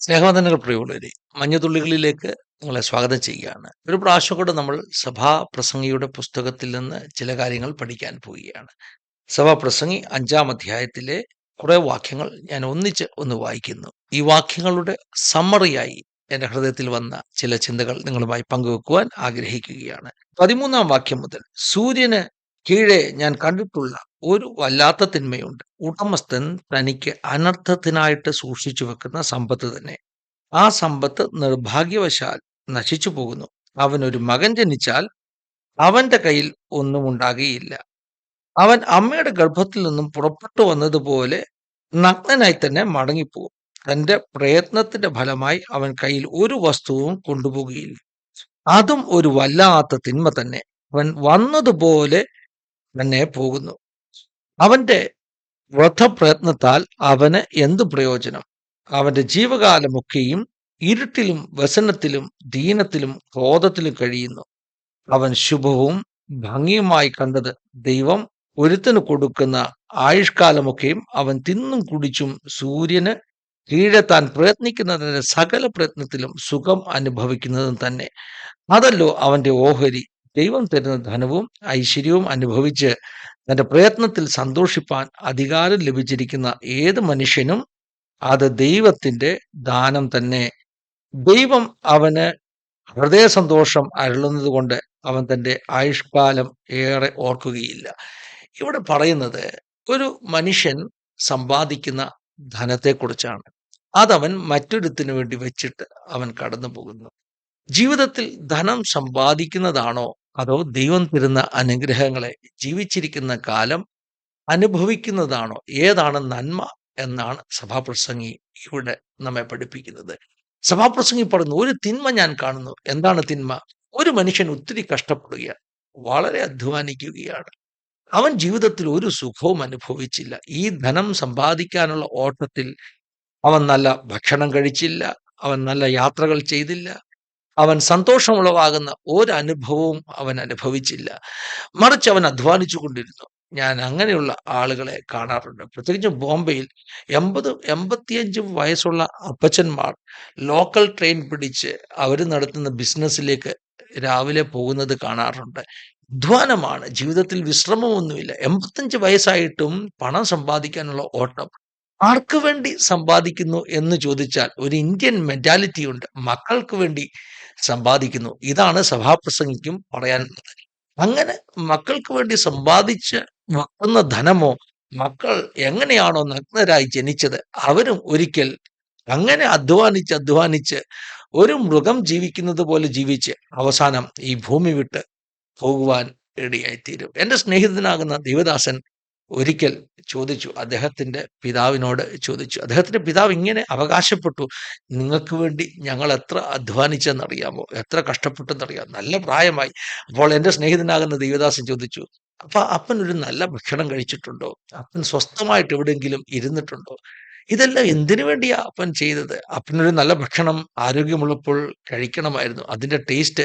സ്നേഹവന്ദനങ്ങൾ പ്രിയമുള്ളവരെ മഞ്ഞുതുള്ളികളിലേക്ക് നിങ്ങളെ സ്വാഗതം ചെയ്യുകയാണ്. ഒരു പ്രാവശ്യം കൂടെ നമ്മൾ സഭാ പ്രസംഗിയുടെ പുസ്തകത്തിൽ നിന്ന് ചില കാര്യങ്ങൾ പഠിക്കാൻ പോവുകയാണ്. സഭാ പ്രസംഗി അഞ്ചാം അധ്യായത്തിലെ കുറെ വാക്യങ്ങൾ ഞാൻ ഒന്നിച്ച് ഒന്ന് വായിക്കുന്നു. ഈ വാക്യങ്ങളുടെ സമ്മറിയായി എന്റെ ഹൃദയത്തിൽ വന്ന ചില ചിന്തകൾ നിങ്ങളുമായി പങ്കുവെക്കുവാൻ ആഗ്രഹിക്കുകയാണ്. പതിമൂന്നാം വാക്യം മുതൽ സൂര്യന് കീഴെ ഞാൻ കണ്ടിട്ടുള്ള ഒരു വല്ലാത്ത തിന്മയുണ്ട്. ഉടമസ്ഥൻ തനിക്ക് അനർത്ഥത്തിനായിട്ട് സൂക്ഷിച്ചു വെക്കുന്ന സമ്പത്ത് തന്നെ. ആ സമ്പത്ത് നിർഭാഗ്യവശാൽ നശിച്ചു പോകുന്നു. അവനൊരു മകൻ ജനിച്ചാൽ അവന്റെ കയ്യിൽ ഒന്നും ഉണ്ടാകുകയില്ല. അവൻ അമ്മയുടെ ഗർഭത്തിൽ നിന്നും പുറപ്പെട്ടു വന്നതുപോലെ നഗ്നനായി തന്നെ മടങ്ങിപ്പോകും. തന്റെ പ്രയത്നത്തിന്റെ ഫലമായി അവൻ കയ്യിൽ ഒരു വസ്തുവും കൊണ്ടുപോകുകയില്ല. അതും ഒരു വല്ലാത്ത തിന്മ തന്നെ. അവൻ വന്നതുപോലെ തന്നെ പോകുന്നു. അവന്റെ വ്രതപ്രയത്നത്താൽ അവന് എന്ത് പ്രയോജനം? അവന്റെ ജീവകാലമൊക്കെയും ഇരുട്ടിലും വ്യസനത്തിലും ദീനത്തിലും ക്രോധത്തിലും കഴിയുന്നു. അവൻ ശുഭവും ഭംഗിയുമായി കണ്ടത് ദൈവം ഒരുത്തിന് കൊടുക്കുന്ന ആയുഷ്കാലമൊക്കെയും അവൻ തിന്നും കുടിച്ചും സൂര്യന് കീഴെ താൻ പ്രയത്നിക്കുന്നതിന്റെ സകല പ്രയത്നത്തിലും സുഖം അനുഭവിക്കുന്നതും തന്നെ. അതല്ലോ അവന്റെ ഓഹരി. ദൈവം തരുന്ന ധനവും ഐശ്വര്യവും അനുഭവിച്ച് തന്റെ പ്രയത്നത്തിൽ സന്തോഷിപ്പാൻ അധികാരം ലഭിച്ചിരിക്കുന്ന ഏത് മനുഷ്യനും അത് ദൈവത്തിന്റെ ദാനം തന്നെ. ദൈവം അവന് ഹൃദയ സന്തോഷം അരുളുന്നത് കൊണ്ട് അവൻ തന്റെ ആയുഷ്കാലം ഏറെ ഓർക്കുകയില്ല. ഇവിടെ പറയുന്നത് ഒരു മനുഷ്യൻ സമ്പാദിക്കുന്ന ധനത്തെക്കുറിച്ചാണ്. അതവൻ മറ്റൊരുത്തിനു വേണ്ടി വെച്ചിട്ട് അവൻ കടന്നു പോകുന്നു ജീവിതത്തിൽ ധനം സമ്പാദിക്കുന്നതാണോ അതോ ദൈവം തരുന്ന അനുഗ്രഹങ്ങളെ ജീവിച്ചിരിക്കുന്ന കാലം അനുഭവിക്കുന്നതാണോ? ഏതാണ് നന്മ എന്നാണ് സഭാപ്രസംഗി ഇവിടെ നമ്മെ പഠിപ്പിക്കുന്നത്. സഭാപ്രസംഗി പറയുന്നു ഒരു തിന്മ ഞാൻ കാണുന്നു. എന്താണ് തിന്മ? ഒരു മനുഷ്യൻ ഒത്തിരി കഷ്ടപ്പെടുകയാണ് വളരെ അധ്വാനിക്കുകയാണ്. അവൻ ജീവിതത്തിൽ ഒരു സുഖവും അനുഭവിച്ചില്ല. ഈ ധനം സമ്പാദിക്കാനുള്ള ഓട്ടത്തിൽ അവൻ നല്ല ഭക്ഷണം കഴിച്ചില്ല അവൻ നല്ല യാത്രകൾ ചെയ്തില്ല അവൻ സന്തോഷമുളവാകുന്ന ഒരു അനുഭവവും അവൻ അനുഭവിച്ചില്ല. മറിച്ച് അവൻ അധ്വാനിച്ചു കൊണ്ടിരുന്നു. ഞാൻ അങ്ങനെയുള്ള ആളുകളെ കാണാറുണ്ട്. പ്രത്യേകിച്ചും ബോംബെയിൽ എൺപത് എൺപത്തിയഞ്ച് വയസ്സുള്ള അപ്പച്ചന്മാർ ലോക്കൽ ട്രെയിൻ പിടിച്ച് അവർ നടത്തുന്ന ബിസിനസ്സിലേക്ക് രാവിലെ പോകുന്നത് കാണാറുണ്ട്. അധ്വാനമാണ്. ജീവിതത്തിൽ വിശ്രമമൊന്നുമില്ല. എൺപത്തഞ്ച് വയസ്സായിട്ടും പണം സമ്പാദിക്കാനുള്ള ഓട്ടം ആർക്കു വേണ്ടി സമ്പാദിക്കുന്നു എന്ന് ചോദിച്ചാൽ ഒരു ഇന്ത്യൻ മെന്റാലിറ്റി ഉണ്ട്. മക്കൾക്ക് വേണ്ടി സമ്പാദിക്കുന്നു. ഇതാണ് സഭാപ്രസംഗിക്കും പറയാനുള്ളത് അങ്ങനെ മക്കൾക്ക് വേണ്ടി സമ്പാദിച്ച് വെക്കുന്ന ധനമോ മക്കൾ എങ്ങനെയാണോ നഗ്നരായി ജനിച്ചത് അവരും ഒരിക്കൽ അങ്ങനെ അധ്വാനിച്ച് അധ്വാനിച്ച് ഒരു മൃഗം ജീവിക്കുന്നത് പോലെ ജീവിച്ച് അവസാനം ഈ ഭൂമി വിട്ട് പോകുവാൻ ഇടയായിത്തീരും എന്റെ സ്നേഹിതനാകുന്ന ദേവദാസൻ ഒരിക്കൽ ചോദിച്ചു അദ്ദേഹത്തിന്റെ പിതാവിനോട് ചോദിച്ചു അദ്ദേഹത്തിന്റെ പിതാവ് ഇങ്ങനെ അവകാശപ്പെട്ടു നിങ്ങൾക്ക് വേണ്ടി ഞങ്ങൾ എത്ര അധ്വാനിച്ചെന്നറിയാമോ? എത്ര കഷ്ടപ്പെട്ടെന്നറിയാമോ? നല്ല പ്രായമായി. അപ്പോൾ എന്റെ സ്നേഹിതനാകുന്ന ദേവദാസൻ ചോദിച്ചു അപ്പൊ അപ്പൻ ഒരു നല്ല ഭക്ഷണം കഴിച്ചിട്ടുണ്ടോ? അപ്പൻ സ്വസ്ഥമായിട്ട് എവിടെയെങ്കിലും ഇരുന്നിട്ടുണ്ടോ? ഇതെല്ലാം എന്തിനു വേണ്ടിയാ അപ്പൻ ചെയ്തത്? അപ്പനൊരു നല്ല ഭക്ഷണം ആരോഗ്യമുള്ളപ്പോൾ കഴിക്കണമായിരുന്നു അതിന്റെ ടേസ്റ്റ്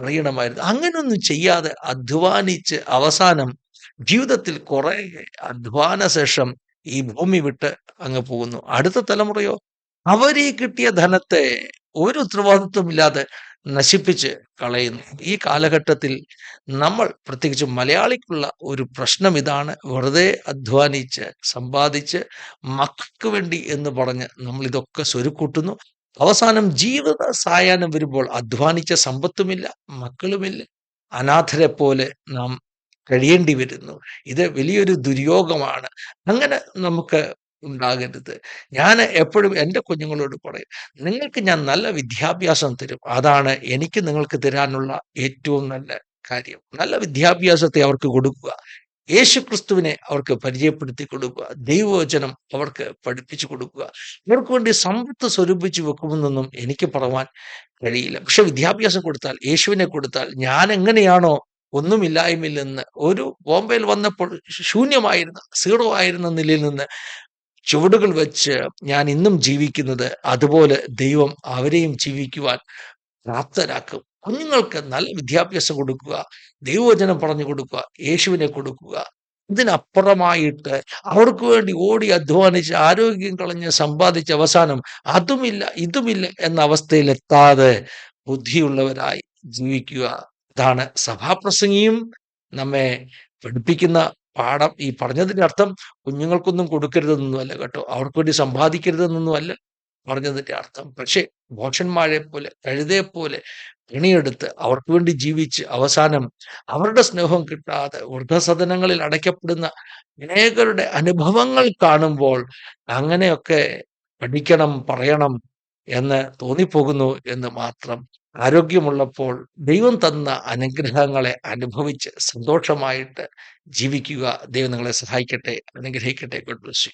അറിയണമായിരുന്നു. അങ്ങനെയൊന്നും ചെയ്യാതെ അധ്വാനിച്ച് അവസാനം ജീവിതത്തിൽ കുറെ അധ്വാന ശേഷം ഈ ഭൂമി വിട്ട് അങ്ങ് പോകുന്നു. അടുത്ത തലമുറയോ അവരീ കിട്ടിയ ധനത്തെ ഒരു ഉത്തരവാദിത്വമില്ലാതെ നശിപ്പിച്ച് കളയുന്നു. ഈ കാലഘട്ടത്തിൽ നമ്മൾ പ്രത്യേകിച്ച് മലയാളിക്കുള്ള ഒരു പ്രശ്നം ഇതാണ്. വെറുതെ അധ്വാനിച്ച് സമ്പാദിച്ച് മക്കൾക്ക് വേണ്ടി എന്ന് പറഞ്ഞ് നമ്മൾ ഇതൊക്കെ സ്വരുക്കൂട്ടുന്നു. അവസാനം ജീവിത സായാഹ്നം വരുമ്പോൾ അധ്വാനിച്ച സമ്പത്തുമില്ല മക്കളുമില്ല. അനാഥരെ പോലെ നാം കഴിയേണ്ടി വരുന്നു. ഇത് വലിയൊരു ദുര്യോഗമാണ്. അങ്ങനെ നമുക്ക് ഉണ്ടാകരുത്. ഞാൻ എപ്പോഴും എന്റെ കുഞ്ഞുങ്ങളോട് പറയും നിങ്ങൾക്ക് ഞാൻ നല്ല വിദ്യാഭ്യാസം തരും. അതാണ് എനിക്ക് നിങ്ങൾക്ക് തരാനുള്ള ഏറ്റവും നല്ല കാര്യം. നല്ല വിദ്യാഭ്യാസത്തെ അവർക്ക് കൊടുക്കുക. യേശു ക്രിസ്തുവിനെ അവർക്ക് പരിചയപ്പെടുത്തി കൊടുക്കുക. ദൈവവചനം അവർക്ക് പഠിപ്പിച്ചു കൊടുക്കുക. ഇവർക്ക് വേണ്ടി സമ്പത്ത് സ്വരൂപിച്ചു വെക്കുമെന്നൊന്നും എനിക്ക് പറയാൻ കഴിയില്ല. പക്ഷെ വിദ്യാഭ്യാസം കൊടുത്താൽ യേശുവിനെ കൊടുത്താൽ ഞാൻ എങ്ങനെയാണോ ഒന്നുമില്ലായ്മയിൽ ഒരു ബോംബെയിൽ വന്നപ്പോൾ ശൂന്യമായിരുന്ന സീറോ ആയിരുന്ന നിലയിൽ നിന്ന് ചുവടുകൾ വെച്ച് ഞാൻ ഇന്നും ജീവിക്കുന്നത് അതുപോലെ ദൈവം അവരെയും ജീവിക്കുവാൻ പ്രാപ്തരാക്കും. കുഞ്ഞുങ്ങൾക്ക് നല്ല വിദ്യാഭ്യാസം കൊടുക്കുക ദൈവവചനം പറഞ്ഞു കൊടുക്കുക യേശുവിനെ കൊടുക്കുക. ഇതിനപ്പുറമായിട്ട് അവർക്ക് വേണ്ടി ഓടി അധ്വാനിച്ച് ആരോഗ്യം കളഞ്ഞ് സമ്പാദിച്ച അവസാനം അതുമില്ല ഇതുമില്ല എന്ന അവസ്ഥയിലെത്താതെ ബുദ്ധിയുള്ളവരായി ജീവിക്കുക. ഇതാണ് സഭാപ്രസംഗിയും നമ്മെ പഠിപ്പിക്കുന്ന പാഠം. ഈ പറഞ്ഞതിന്റെ അർത്ഥം കുഞ്ഞുങ്ങൾക്കൊന്നും കൊടുക്കരുതെന്നൊന്നുമല്ല കേട്ടോ. അവർക്ക് വേണ്ടി സമ്പാദിക്കരുതെന്നൊന്നുമല്ല പറഞ്ഞതിന്റെ അർത്ഥം. പക്ഷേ ഭോഷന്മാരെ പോലെ കഴുതയെ പോലെ പിണിയെടുത്ത് അവർക്ക് വേണ്ടി ജീവിച്ച് അവസാനം അവരുടെ സ്നേഹം കിട്ടാതെ വൃദ്ധസദനങ്ങളിൽ അടയ്ക്കപ്പെടുന്ന അനേകരുടെ അനുഭവങ്ങൾ കാണുമ്പോൾ അങ്ങനെയൊക്കെ പഠിക്കണം പറയണം എന്ന് തോന്നിപ്പോകുന്നു എന്ന് മാത്രം ആരോഗ്യമുള്ളപ്പോൾ ദൈവം തന്ന അനുഗ്രഹങ്ങളെ അനുഭവിച്ച് സന്തോഷമായിട്ട് ജീവിക്കുക ദൈവം നിങ്ങളെ സഹായിക്കട്ടെ അനുഗ്രഹിക്കട്ടെ. Good bless you